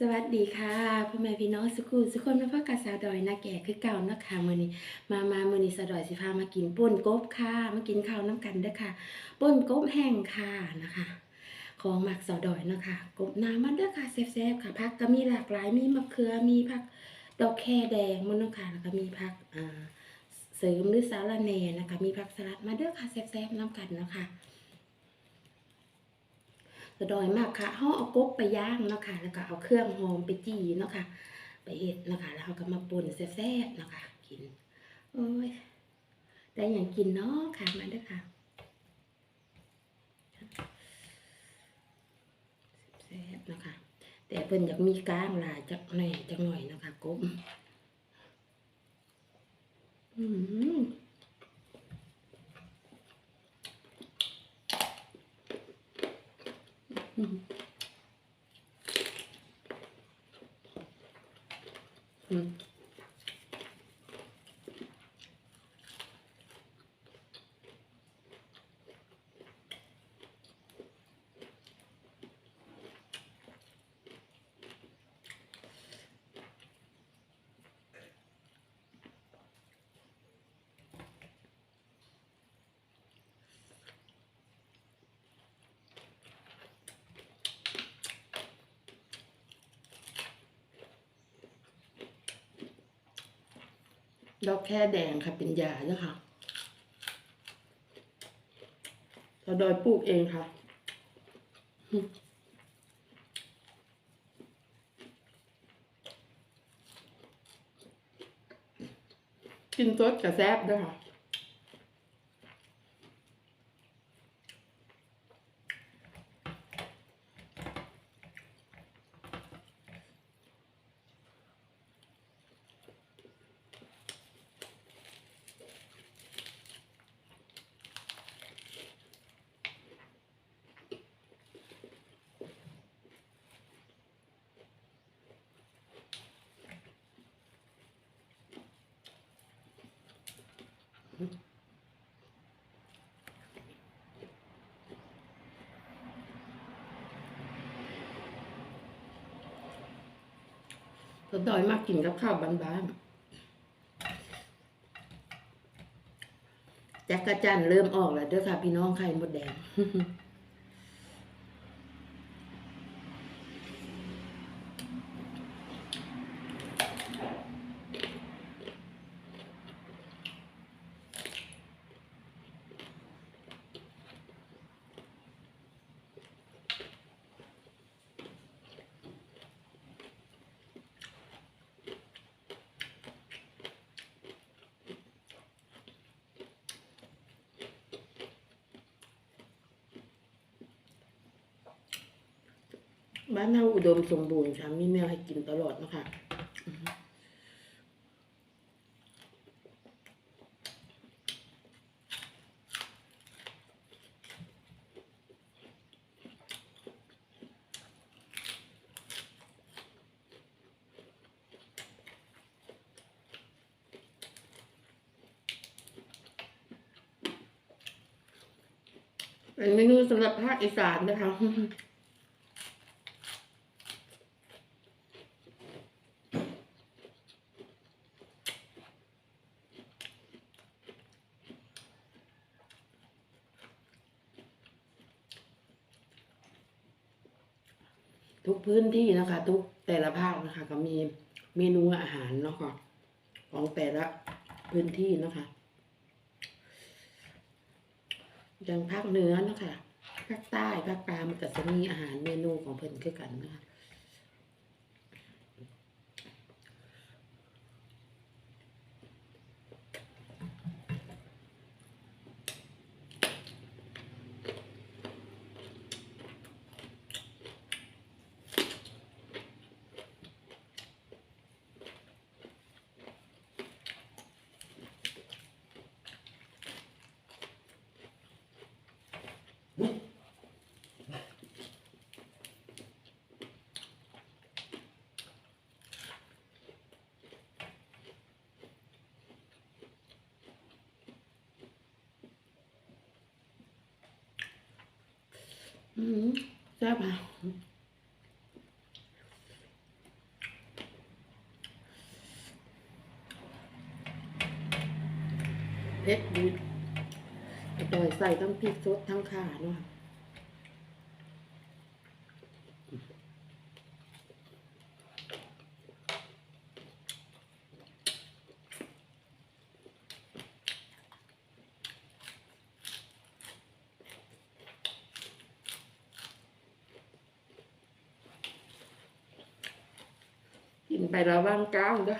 สวัสดีค่ะพ่อแม่พี่น้องสุขุสุขคนมาพักกับสาวดอยนาแก่คือเก่าเนาะค่ะมือนี้มามามือนี้สาวดอยสิพามากินป่นกบค่ะมากินข้าวน้ำกันด้อค่ะป่นกบแห้งค่ะนะคะ ของหมักสาวดอยนะคะกบน้ำมันด้อค่ะแซ่บๆค่ะผักก็มีหลากหลายมีมะเขือมีผักดอกแคแดงมันนะค่ะแล้วก็มีผักอ่าเสริมหรือสาระแหน่นะคะ มีผักสลัดมาด้อค่ะแซ่บๆน้ำกันนะคะ กระดอยมากค่ะห่อเอากบไปย่างเนาะค่ะแล้วก็เอาเครื่องหอมไปจีเนาะค่ะ ไปเอ็ดเนาะค่ะแล้วเราก็มาป่นแซ่บๆเนาะค่ะกินโอ้ยได้อย่างกินเนาะค่ะมาเด้อค่ะแซ่บๆเนาะค่ะแต่เพิ่นอยากมีก้างลายจักหน่อยจักหน่อยเนาะค่ะกบอืม อืมอืม ดอกแค่แดงค่ะเป็นยาเนาะค่ะเราดอยปลูกเองค่ะ กินสดกับแซบด้วยค่ะ เราดอยมากกินกับข้าวบ้านๆจักกระจันเริ่มออกแล้วเด้อค่ะ พี่น้องไข่มดแดง บ้านเราอุดมสมบูรณ์ค่ะมีแมวให้กินตลอดนะคะเป็นเมนูสำหรับภาคอีสานนะคะ ทุกพื้นที่นะคะ ทุกแต่ละภาคนะคะ ก็มีเมนูอาหารเนาะค่ะของแต่ละพื้นที่นะคะอย่างภาคเหนือนะคะภาคใต้ภาคกลางมันก็จะมีอาหารเมนูของเพิ่นคือกันนะคะ แซ่บอะเผ็ดดีอร่อยใส่ทั้งพริกสดทั้งข่าเนาะ กินไปแล้วว่างก้าวเด้อ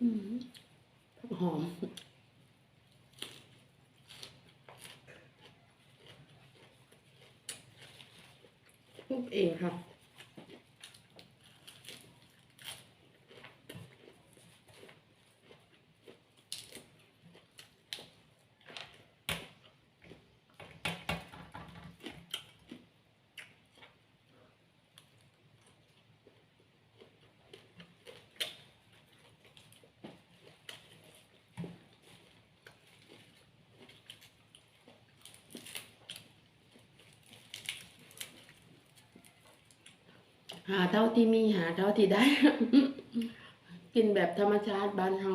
อืมหอมทุบเองค่ะ หาเท่าที่มีหาเท่าที่ได้ กินแบบธรรมชาติบ้านเฮา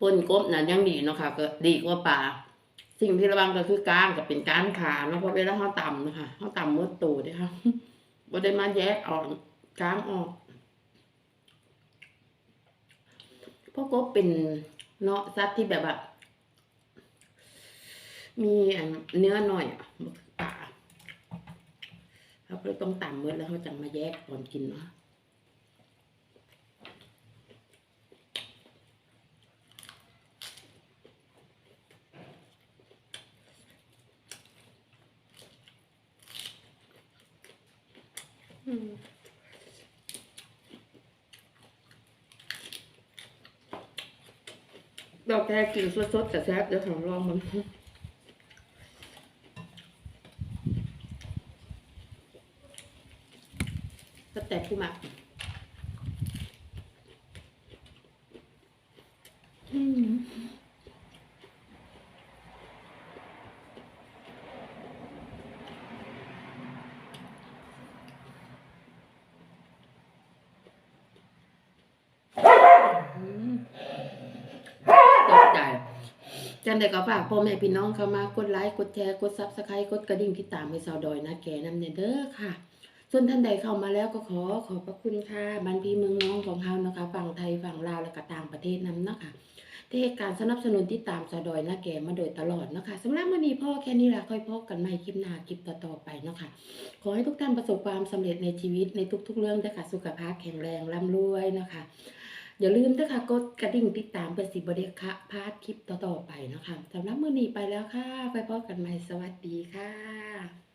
ปนกบน่ะยังดีเนาะค่ะก็ดีกว่าปลาสิ่งที่ระวังก็คือก้างกับเป็นก้างขาเนาะเพราะเวลาเฮาต่ำนะคะเฮาต่ำมืดตูเด้ค่ะบ่ได้มาแยกออกก้างออกเพราะกบเป็นเนาะสัตว์ที่แบบว่ามีเนื้อหน่อยอะบ่คือปลาเราก็ต้องต่ำมืดแล้วเขาจังมาแยกตอนกินเนาะ อืม ดอกแคกินสดๆแต่แซ่บเดี๋ยวของลองมันก็แต่ผู้มักอืมตกใจ จันเด็กก็ฝากพ่อแม่พี่น้องเข้ามากดไลค์กดแชร์กดซับสไครต์กดกระดิ่งที่ตามให้สาวดอยนะแกน้ำเนเด้อค่ะ ส่วนท่านใดเข้ามาแล้วก็ขอขอบพระคุณค่ะบ้านพี่เมืองน้องของเฮานะคะฝั่งไทยฝั่งลาวและก็ต่างประเทศนำเนาะค่ะที่ให้การสนับสนุนที่ตามสาวดอยนะแกมาโดยตลอดเนาะค่ะสำหรับวันนี้พ่อแค่นี้ละค่อยพบกันใหม่คลิปหน้าคลิปต่อๆไปเนาะค่ะขอให้ทุกท่านประสบความสำเร็จในชีวิตในทุก ๆ เรื่องด้วยค่ะสุขภาพแข็งแรงร่ำรวยเนาะค่ะ อย่าลืมนะคะกดกระดิ่งติดตามเปิดสิบเดคะพาดคลิปต่อๆไปนะคะสำหรับมื้อนี้ไปแล้วค่ะ ไปพบกันใหม่สวัสดีค่ะ